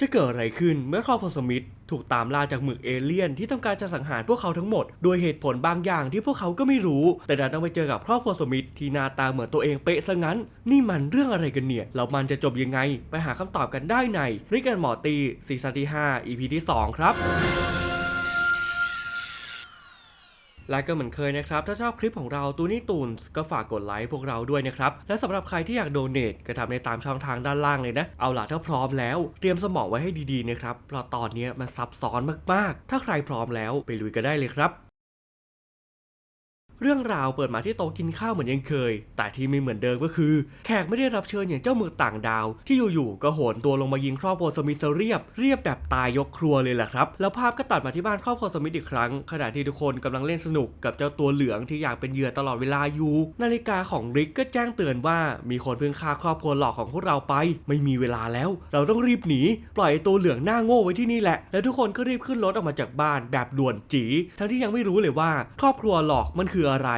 จะเกิดอะไรขึ้นเมื่อครอบครัวสมิธถูกตามล่าจากหมึกเอเลี่ยนที่ต้องการจะสังหารพวกเขาทั้งหมด โดยเหตุผลบางอย่างที่พวกเขาก็ไม่รู้ แต่ดันต้องไปเจอกับครอบครัวสมิธที่หน้าตาเหมือนตัวเองเป๊ะซะงั้น นี่มันเรื่องอะไรกันเนี่ยแล้วมันจะจบยังไง ไปหาคำตอบกันได้ในริกันหมอตีซีซั่นที่5 EP ที่ 2 ครับ และก็เหมือนเคยนะครับ ถ้าชอบคลิปของเราตูนี่ตูนก็ฝากกดไลค์พวกเราด้วยนะครับ และสำหรับใครที่อยากโดเนทก็ทำในตามช่องทางด้านล่างเลยนะ เอาล่ะถ้าพร้อมแล้ว เตรียมสมองไว้ให้ดีๆนะครับเพราะตอนนี้มันซับซ้อนมากๆ ถ้าใครพร้อมแล้วไปลุยกันได้เลยครับ เรื่องราวเปิดมาที่โต๊ะกินข้าวเหมือนยังเคย แต่ที่ไม่เหมือนเดิมก็คือ แขกไม่ได้รับเชิญอย่างเจ้ามือต่างดาว ที่อยู่ๆก็โหนตัวลงมายิงครอบครัวสมิธเรียบ เรียบแบบตายยกครัวเลยแหละครับ แล้วภาพก็ตัดมาที่บ้านครอบครัวสมิธอีกครั้ง ขณะที่ทุกคนกำลังเล่นสนุกกับเจ้าตัวเหลืองที่อยากเป็นเหยื่อตลอดเวลาอยู่ นาฬิกาของริกก็แจ้งเตือนว่า มีคนเพิ่งฆ่าครอบครัวหลอกของพวกเราไป ไม่มีเวลาแล้ว เราต้องรีบหนี ปล่อยตัวเหลืองหน้าโง่ไว้ที่นี่แหละ แล้วทุกคนก็รีบขึ้นรถออกมาจากบ้านแบบด่วนจีทั้งที่ยังไม่รู้เลยว่า ครอบครัวหลอกมันคืออะไร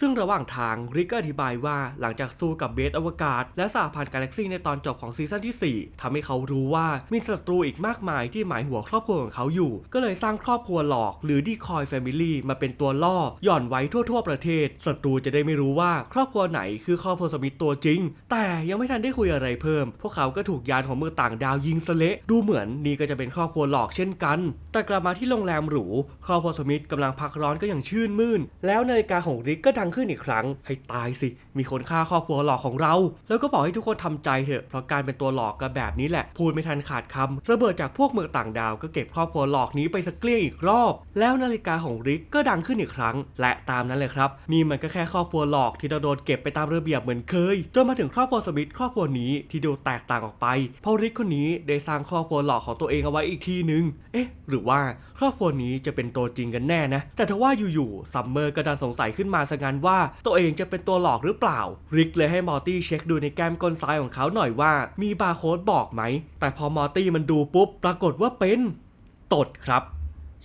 ซึ่งระหว่างทางริกก็อธิบายว่าหลังจากสู้กับเบสอวกาศ และสหพันธ์กาแล็กซี่ในตอนจบของซีซั่นที่ 4ทำให้เขารู้ว่ามีศัตรูอีกมากมายที่หมายหัวครอบครัวของเขาอยู่ ก็เลยสร้างครอบครัวหลอก หรือดีคอยแฟมิลี่มาเป็นตัวล่อหย่อนไว้ทั่ว ๆ ประเทศศัตรูจะได้ไม่รู้ว่าครอบครัวไหนคือครอบครัวสมิธตัวจริง แต่ยังไม่ทันได้คุยอะไรเพิ่ม พวกเขาก็ถูกยานของมือต่างดาวยิงสเละดูเหมือนนี่ก็จะเป็นครอบครัวหลอกเช่นกัน แต่กลับมาที่โรงแรมหรูครอบครัวสมิธกำลังพักร้อนก็อย่างชื่นมื่น แล้วนาฬิกาของริกก็ดังขึ้นอีกครั้ง ให้ตายสิ มีคนฆ่าครอบครัวหลอกของเรา แล้วก็บอกให้ทุกคนทำใจเถอะ เพราะการเป็นตัวหลอกก็แบบนี้แหละ พูดไม่ทันขาดคำระเบิดจากพวกเมืองต่างดาวก็เก็บครอบครัวหลอกนี้ไปสักเกลี้ยงอีกรอบ แล้วนาฬิกาของริกก็ดังขึ้นอีกครั้ง และตามนั้นเลยครับ นี่มันก็แค่ครอบครัวหลอกที่เราโดนเก็บไปตามระเบียบเหมือนเคย จนมาถึงครอบครัวสมิธครอบครัวนี้ที่ดูแตกต่างออกไป เพราะริกคนนี้ได้สร้างครอบครัวหลอกของตัวเองเอาไว้อีกทีนึง เอ๊ะ หรือว่าครอบครัวนี้จะเป็นตัวจริงกันแน่นะ แต่ทว่าอยู่ๆซัมเมอร์ก็ดันสงสัยขึ้นมาซะงั้นว่าตัวเองจะเป็นตัวหลอกหรือเปล่า ริกเลยให้มอร์ตี้เช็คดูในแก้มก้นซ้ายของเขาหน่อยว่า มีบาร์โค้ดบอกไหม แต่พอมอร์ตี้มันดูปุ๊บ ปรากฏว่าเป็นตดครับ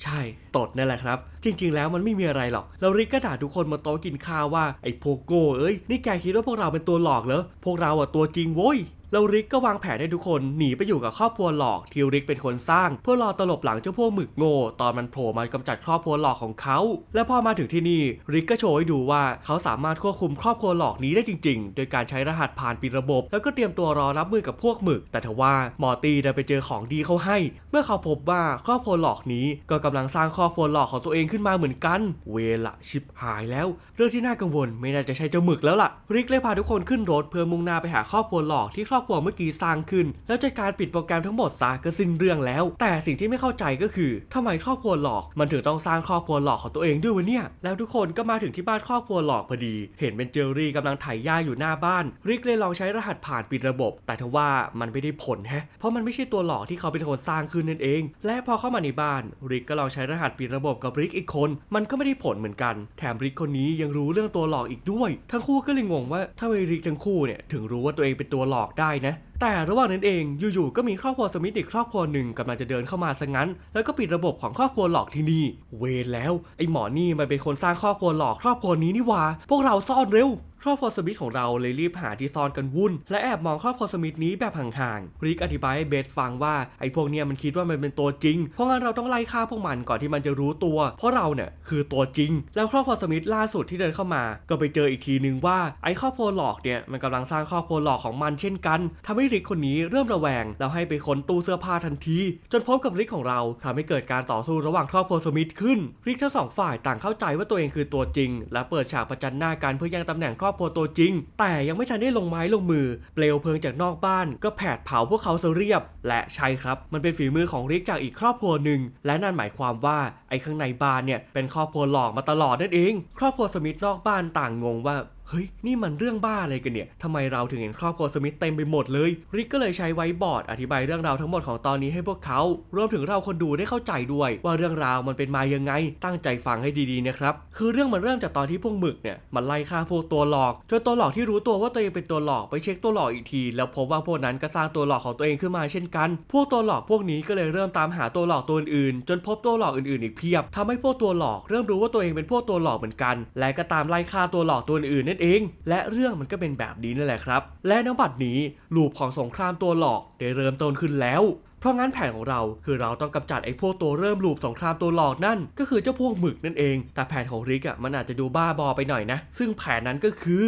ใช่ตดนั่นแหละครับ จริง ๆ แล้วมันไม่มีอะไรหรอก แล้วริกก็ด่าทุกคนมาโต๊ะกินข้าวว่าไอ้พวกโง่เอ้ยนี่แกคิดว่าพวกเราเป็นตัวหลอกเหรอพวกเราอะตัวจริงโว้ย แล้วริกก็วางแผนให้ทุกคนหนีไปอยู่กับครอบครัวหลอกที่ริกเป็นคนสร้าง เพื่อรอตลบหลังเจ้าพวกหมึกโง่ตอนมันโผล่มากำจัดครอบครัวหลอกของเขา และพอมาถึงที่นี่ริกก็โชว์ให้ดูว่าเขาสามารถควบคุมครอบครัวหลอกนี้ได้จริง ๆ โดยการใช้รหัสผ่านปิดระบบ แล้วก็เตรียมตัวรอรับมือกับพวกหมึก แต่ทว่ามอร์ตี้ได้ไปเจอของดีเขาให้ เมื่อเขาพบว่าครอบครัวหลอกนี้ก็กำลังสร้างครอบครัวหลอกของตัวเองขึ้นมาเหมือนกัน เวละชิบหายแล้ว เรื่องที่น่ากังวลไม่น่าจะใช่เจ้าหมึกแล้วล่ะริกเลยพาทุกคนขึ้นรถเพื่อมุ่งหน้าไปหาครอบครัวหลอกที่ครอบครัวเมื่อกี้สร้างขึ้น แล้วจัดการปิดโปรแกรมทั้งหมดซะก็สิ้นเรื่องแล้ว แต่สิ่งที่ไม่เข้าใจก็คือทำไมครอบครัวหลอก มันถึงต้องสร้างครอบครัวหลอกของตัวเองด้วยวะเนี่ย แล้วทุกคนก็มาถึงที่บ้านครอบครัวหลอกพอดี เห็นเป็นเจอรี่กำลังไถหญ้าอยู่หน้าบ้าน ริกเลยลองใช้รหัสผ่านปิดระบบ แต่ทว่ามันไม่ได้ผลแฮะ เพราะมันไม่ใช่ตัวหลอกที่เขาเป็นคนสร้างขึ้นนั่นเอง และพอเข้ามาในบ้าน ริกก็ลองใช้รหัสปิดระบบกับริกอีกคน มันก็ไม่ได้ผลเหมือนกัน แถมริกคนนี้ยังรู้เรื่องตัวหลอกอีกด้วย ทั้งคู่ก็เลยงงว่าทำไมริกทั้งคู่เนี่ยถึงรู้ว่าตัวเองเป็นตัวหลอกได้นะ แต่ระหว่างนั้นเองอยู่ๆก็มีครอบครัวสมิธอีกครอบครัวหนึ่งกำลังจะเดินเข้ามาซะงั้น แล้วก็ปิดระบบของครอบครัวหลอกที่นี่ เวรแล้วไอ้หมอนี่มันเป็นคนสร้างครอบครัวหลอกครอบครัวนี้นี่หว่า พวกเราซ่อนเร็ว ครอบครัวสมิธของเราเลยรีบหาที่ซ่อนกันวุ่น และแอบมองครอบครัวสมิธนี้แบบห่างๆ ริกอธิบายให้เบสฟังว่าไอ้พวกเนี้ยมันคิดว่ามันเป็นตัวจริง เพราะงั้นเราต้องไล่ฆ่าพวกมันก่อนที่มันจะรู้ตัว เพราะเราเนี่ยคือตัวจริง แล้วครอบครัวสมิธล่าสุดที่เดินเข้ามา ก็ไปเจออีกทีนึงว่าไอ้ครอบครัวหลอกเนี่ยมันกำลังสร้างครอบครัวหลอกของมันเช่นกันทำให้ริกคนนี้เริ่มระแวงแล้วให้ไปค้นตู้เสื้อผ้าทันที จนพบกับริกของเราทำให้เกิดการต่อสู้ระหว่างครอบครัวสมิธขึ้นริกทั้งสองฝ่ายต่างเข้าใจว่าตัวเองคือตัวจริง และเปิดฉากประจันหน้ากันเพื่อย่งตำแหน่งครอบครัวตัวจริง แต่ยังไม่ทันได้ลงไม้ลงมือ เปลวเพลิงจากนอกบ้าน ก็แผดเผาพวกเขาเสียเรียบ และใช่ครับ มันเป็นฝีมือของริกจากอีกครอบครัวหนึ่ง และนั่นหมายความว่าไอ้ข้างในบ้านเนี่ยเป็นครอบครัวหลอกมาตลอดนั่นเอง ครอบครัวสมิธนอกบ้านต่างงงว่าเฮ้ย นี่มันเรื่องบ้าอะไรกันเนี่ยทำไมเราถึงเห็นครอบครัวสมิธเต็มไปหมดเลย ริกก็เลยใช้ไว้บอร์ดอธิบายเรื่องราวทั้งหมดของตอนนี้ให้พวกเขา รวมถึงเราคนดูได้เข้าใจด้วย ว่าเรื่องราวมันเป็นมายังไง ตั้งใจฟังให้ดีๆนะครับ คือเรื่องมันเริ่มจากตอนที่พวกหมึกเนี่ยมันไล่ฆ่าพวกตัวหลอกจนตัวหลอกที่รู้ตัวว่าตัวเองเป็นตัวหลอกไปเช็คตัวหลอกอีกที แล้วพบว่าพวกนั้นก็สร้างตัวหลอกของตัวเองขึ้นมาเช่นกัน พวกตัวหลอกพวกนี้ก็เลยเริ่มตามหาตัวหลอกตัวอื่นๆจนพบตัวหลอกอื่นๆอีกเพียบทำให้พวกตัวหลอกเริ่มรู้ว่าตัวเองเป็นพวกตัวหลอกเหมือนกัน และก็ตามไล่ฆ่าตัวหลอกตัวอื่นๆนั่นเอง และเรื่องมันก็เป็นแบบนี้นั่นแหละครับ และณบัดนี้ลูปของสงครามตัวหลอกได้เริ่มต้นขึ้นแล้วเพราะงั้นแผนของเราคือเราต้องกำจัดไอ้พวกตัวเริ่มลูปสงครามตัวหลอกนั่น ก็คือเจ้าพวกหมึกนั่นเอง แต่แผนของริกอะมันอาจจะดูบ้าบอไปหน่อยนะ ซึ่งแผนนั้นก็คือ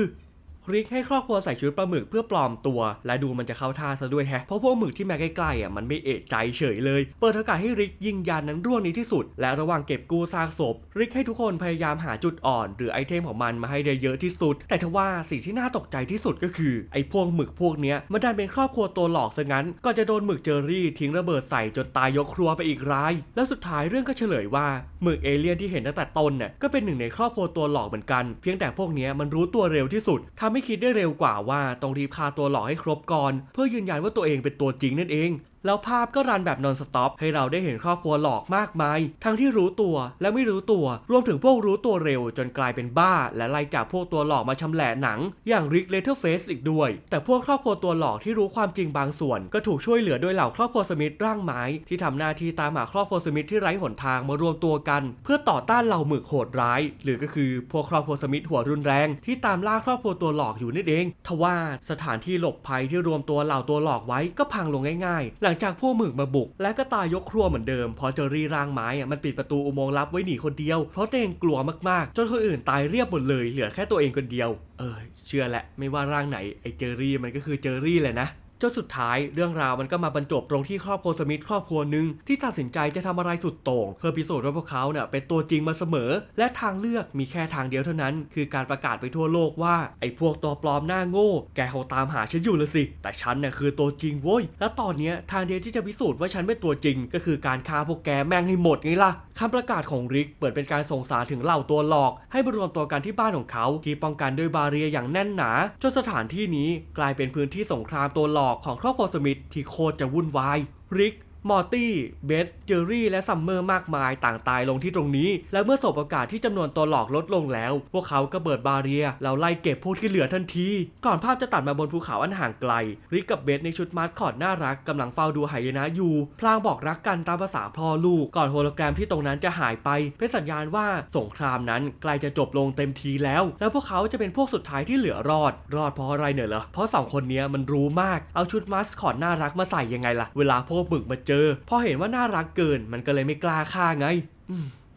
ริกให้ครอบครัวใส่ชุดปลาหมึกเพื่อปลอมตัว และดูมันจะเข้าท่าซะด้วยแฮะเพราะพวกหมึกที่มาใกล้ๆอะมันไม่เอะใจเฉยเลย เปิดโอกาสให้ริกยิงยานนั้นร่วงนี้ที่สุด และระหว่างเก็บกู้ซากศพ ริกให้ทุกคนพยายามหาจุดอ่อน หรือไอเทมของมันมาให้ได้เยอะที่สุด แต่ทว่าสิ่งที่น่าตกใจที่สุดก็คือ ไอพวกหมึกพวกเนี้ยมันดันเป็นครอบครัวตัวหลอกซะงั้น ก็จะโดนหมึกเจอรี่ทิ้งระเบิดใส่จนตายยกครัวไปอีกราย แล้วสุดท้ายเรื่องก็เฉลยว่าหมึกเอเลี่ยนที่เห็นตั้งแต่ต้นเนี่ยก็เป็นหนึ่งในครอบครัวตัวหลอกเหมือนกัน เพียงแต่พวกเนี้ยมันรู้ตัวเร็วที่สุดทำให้คิดได้เร็วกว่าว่าต้องรีบฆ่าตัวหลอกให้ครบก่อน เพื่อยืนยันว่าตัวเองเป็นตัวจริงนั่นเอง แล้วภาพก็รันแบบนอนสต็อปให้เราได้เห็นครอบครัวหลอกมากมาย ทั้งที่รู้ตัวและไม่รู้ตัว รวมถึงพวกรู้ตัวเร็วจนกลายเป็นบ้า และไล่จับพวกตัวหลอกมาชำแหละหนัง อย่างริกเลเทอร์เฟสอีกด้วย แต่พวกครอบครัวตัวหลอกที่รู้ความจริงบางส่วน ก็ถูกช่วยเหลือโดยเหล่าครอบครัวสมิธร่างไม้ ที่ทำหน้าที่ตามหาครอบครัวสมิธที่ไร้หนทางมารวมตัวกัน เพื่อต่อต้านเหล่าหมึกโหดร้าย หรือก็คือพวกครอบครัวสมิธหัวรุนแรง ที่ตามล่าครอบครัวตัวหลอกอยู่นั่นเองทว่าสถานที่หลบภัยที่รวมตัวเหล่าตัวหลอกไว้ก็พังลงง่ายๆ หลังจากพวกหมึกมาบุก และก็ตายยกครัวเหมือนเดิม พอเจอรี่ร่างไม้อะมันปิดประตูอุโมงค์ลับไว้หนีคนเดียว เพราะตัวเองกลัวมากๆ จนคนอื่นตายเรียบหมดเลย เหลือแค่ตัวเองคนเดียว เออ เชื่อแหละ ไม่ว่าร่างไหนไอ้เจอรี่มันก็คือเจอรี่แหละนะ จนสุดท้ายเรื่องราวมันก็มาบรรจบตรงที่ครอบครัวสมิธครอบครัวหนึ่งที่ตัดสินใจจะทำอะไรสุดโต่งเพื่อพิสูจน์ว่าพวกเขาเนี่ยเป็นตัวจริงมาเสมอ และทางเลือกมีแค่ทางเดียวเท่านั้น คือการประกาศไปทั่วโลกว่าไอ้พวกตัวปลอมหน้าโง่ แกคงตามหาฉันอยู่ละสิ แต่ฉันเนี่ยคือตัวจริงโว้ยและตอนเนี้ยทางเดียวที่จะพิสูจน์ว่าฉันเป็นตัวจริง ก็คือการฆ่าพวกแกแม่งให้หมดไงล่ะคำประกาศของริกเปิดเป็นการส่งสารถึงเหล่าตัวหลอก ให้มารวมตัวกันที่บ้านของเขาที่ป้องกันด้วยบาเรียอย่างแน่นหนาจนสถานที่นี้กลายเป็นพื้นที่สงครามตัวหลอกของครอบครัวสมิธที่โคตรจะวุ่นวาย ริก มอร์ตี้ เบส เจอรี่ และซัมเมอร์มากมายต่างตายลงที่ตรงนี้ และเมื่อสบโอกาสที่จำนวนตัวหลอกลดลงแล้ว พวกเขาก็เบิดบาเรียแล้วไล่เก็บพวกที่เหลือทันที ก่อนภาพจะตัดมาบนภูเขาอันห่างไกล ริกกับเบสในชุดมาสคอตน่ารักกำลังเฝ้าดูหายนะอยู่ พลางบอกรักกันตามภาษาพ่อลูก ก่อนโฮโลแกรมที่ตรงนั้นจะหายไป เป็นสัญญาณว่าสงครามนั้นใกล้จะจบลงเต็มทีแล้ว แล้วพวกเขาจะเป็นพวกสุดท้ายที่เหลือรอด รอดเพราะอะไรเนี่ยเหรอเพราะสองคนนี้มันรู้มากเอาชุดมาสคอตน่ารักมาใส่ยังไงล่ะเวลาพวกมึกมาเจอ พอเห็นว่าน่ารักเกินมันก็เลยไม่กล้าฆ่าไง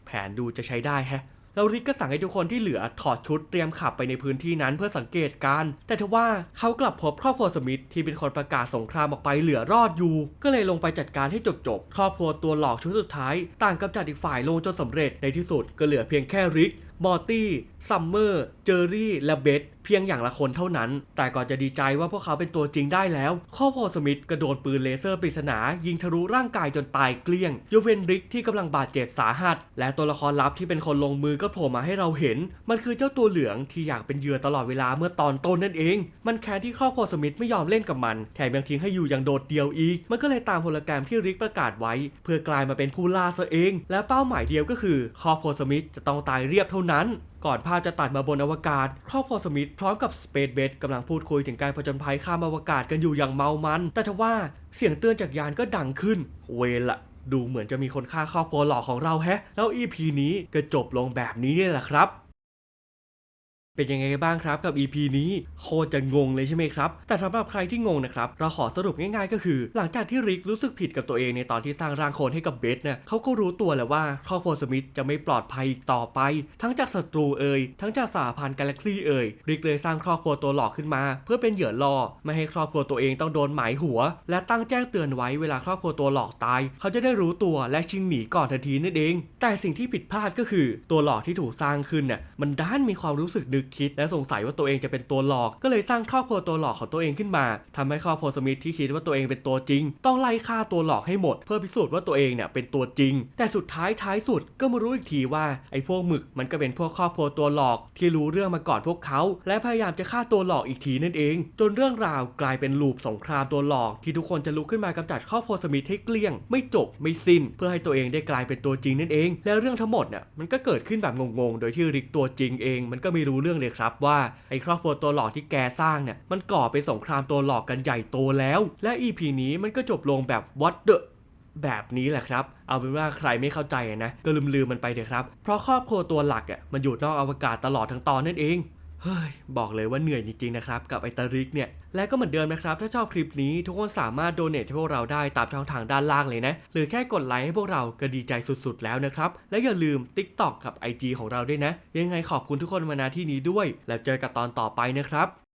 แผนดูจะใช้ได้แฮะแล้วริกก็สั่งให้ทุกคนที่เหลือถอดชุดเตรียมขับไปในพื้นที่นั้นเพื่อสังเกตการ แต่ทว่าเขากลับพบครอบครัวสมิธที่เป็นคนประกาศสงครามออกไปเหลือรอดอยู่ ก็เลยลงไปจัดการให้จบๆครอบครัวตัวหลอกชุดสุดท้าย ต่างกำจัดอีกฝ่ายลงจนสำเร็จในที่สุดก็เหลือเพียงแค่ริก มอร์ตี้ซัมเมอร์ เจอรี่ และเบสเพียงอย่างละคนเท่านั้น แต่ก่อนจะดีใจว่าพวกเขาเป็นตัวจริงได้แล้วครอบครัวสมิธกระโดดปืนเลเซอร์ปริศนา ยิงทะลุร่างกายจนตายเกลี้ยงยกเวนริกที่กำลังบาดเจ็บสาหัส และตัวละครลับที่เป็นคนลงมือก็โผล่มาให้เราเห็น มันคือเจ้าตัวเหลืองที่อยากเป็นเหยื่อตลอดเวลาเมื่อตอนต้นนั่นเอง มันแค้นที่ครอบครัวสมิธไม่ยอมเล่นกับมัน แถมยังทิ้งให้อยู่อย่างโดดเดี่ยวอีก มันก็เลยตามโฮโลแกรมที่ริกประกาศไว้ เพื่อกลายมาเป็นผู้ล่าซะเอง และเป้าหมายเดียวก็คือครอบครัวสมิธจะต้องตายเรียบเท่านั้นก่อนภาพจะตัดมาบนอวกาศ ครอบครัวสมิธพร้อมกับสเปซเบสกำลังพูดคุยถึงการผจญภัยข้ามอวกาศกันอยู่อย่างเมามัน แต่ทว่าเสียงเตือนจากยานก็ดังขึ้น เวรละดูเหมือนจะมีคนฆ่าครอบครัวหลอกของเราแฮะ แล้ว EP นี้ก็จบลงแบบนี้เนี่ยแหละครับ เป็นยังไงบ้างครับกับ EP นี้โคตรจะงงเลยใช่ไหมครับ แต่สำหรับใครที่งงนะครับเราขอสรุปง่ายๆ ก็คือ หลังจากที่ริกรู้สึกผิดกับตัวเองในตอนที่สร้างร่างโคลนให้กับเบสเนี่ยเขาก็รู้ตัวแล้วว่าครอบครัวสมิธจะไม่ปลอดภัยอีกต่อไป ทั้งจากศัตรูเอ่ยทั้งจากสหพันธ์กาแล็กซี่เอ่ยริกเลยสร้างครอบครัวตัวหลอกขึ้นมา เพื่อเป็นเหยื่อล่อไม่ให้ครอบครัวตัวเองต้องโดนหมายหัว และตั้งแจ้งเตือนไว้เวลาครอบครัวตัวหลอกตาย เขาจะได้รู้ตัวและชิงหนีก่อนทันทีนั่นเอง แต่สิ่งที่ผิดพลาดก็คือ ตัวหลอกที่ถูกสร้างขึ้นเนี่ยมันด้านมีความรู้สึกนึกคิด และสงสัยว่าตัวเองจะเป็นตัวหลอก ก็เลยสร้างครอบครัวตัวหลอกของตัวเองขึ้นมาทำให้ครอบครัวสมิธที่คิดว่าตัวเองเป็นตัวจริง ต้องไล่ฆ่าตัวหลอกให้หมด เพื่อพิสูจน์ว่าตัวเองเนี่ยเป็นตัวจริง แต่สุดท้ายท้ายสุดก็มารู้อีกทีว่าไอ้พวกหมึกมันก็เป็นพวกครอบครัวตัวหลอก ที่รู้เรื่องมาก่อนพวกเขา และพยายามจะฆ่าตัวหลอกอีกทีนั่นเอง จนเรื่องราวกลายเป็นลูปสงครามตัวหลอก ที่ทุกคนจะลุกขึ้นมากำจัดครอบครัวสมิธให้เกลี้ยง ไม่จบไม่สิ้น เพื่อให้ตัวเองได้กลายเป็นตัวจริงนั่นเอง แล้วเรื่องทั้งหมดเนี่ยมันก็เกิดขึ้นแบบงงๆโดยที่ริกตัวจริงเอง มันก็ไม่รู้เรื่องเลยครับว่าไอ้ครอบครัวตัวหลอกที่แกสร้างเนี่ยมันก่อเป็นสงครามตัวหลอกกันใหญ่โตแล้ว และ EP นี้มันก็จบลงแบบ what the แบบนี้แหละครับ เอาเป็นว่าใครไม่เข้าใจนะ ก็ลืมๆมันไปเถอะครับ เพราะครอบครัวตัวหลักอะมันอยู่นอกอวกาศตลอดทั้งตอนนั่นเอง เฮ้ยบอกเลยว่าเหนื่อยจริงๆนะครับกับไอตาริกเนี่ย และก็เหมือนเดิมนะครับ ถ้าชอบคลิปนี้ทุกคนสามารถโดเนทให้พวกเราได้ตามช่องทางด้านล่างเลยนะ หรือแค่กดไลค์ให้พวกเราก็ดีใจสุดๆแล้วนะครับ และอย่าลืม TikTok กับ IG ของเราด้วยนะ ยังไงขอบคุณทุกคนมาณที่นี้ด้วย แล้วเจอกันตอนต่อไปนะครับ